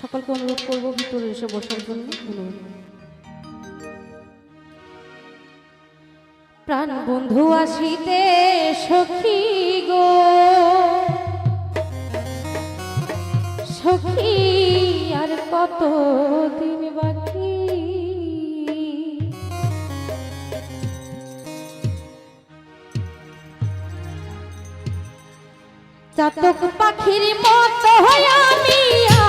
সকলকে অনুরোধ করব ভিতরে এসে বসার জন্য। প্রাণ বন্ধু আসিতে সখী গো। সখী, আর কত দিন বাকি? চাতক পাখির মত হয় আমি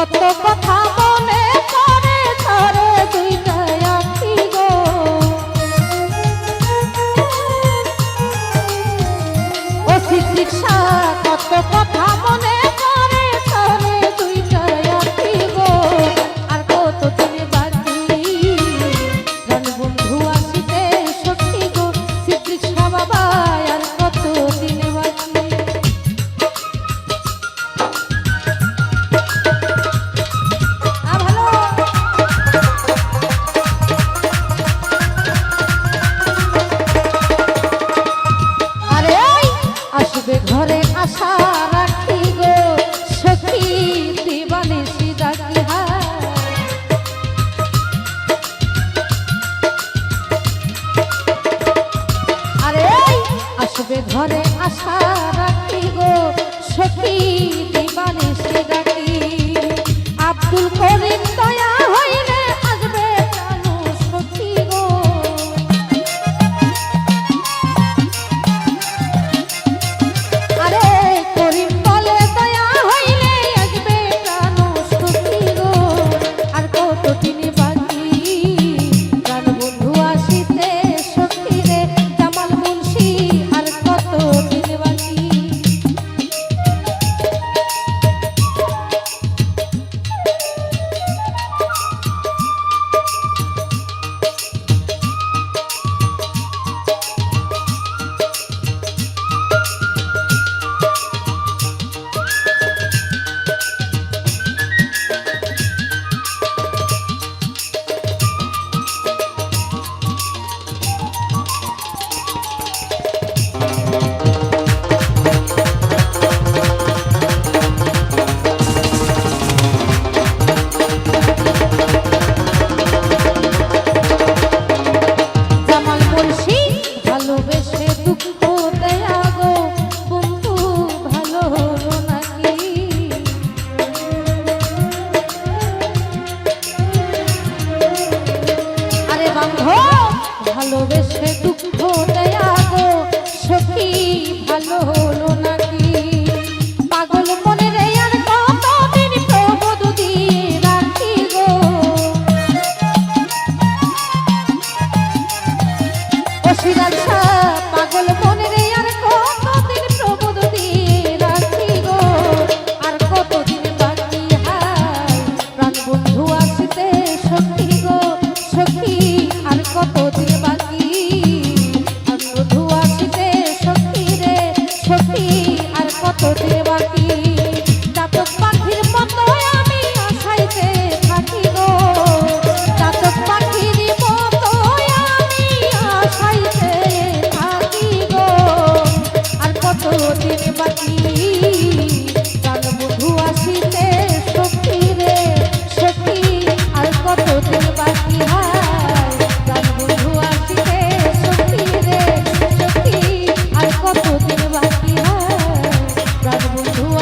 কত কথা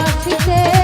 আসিতে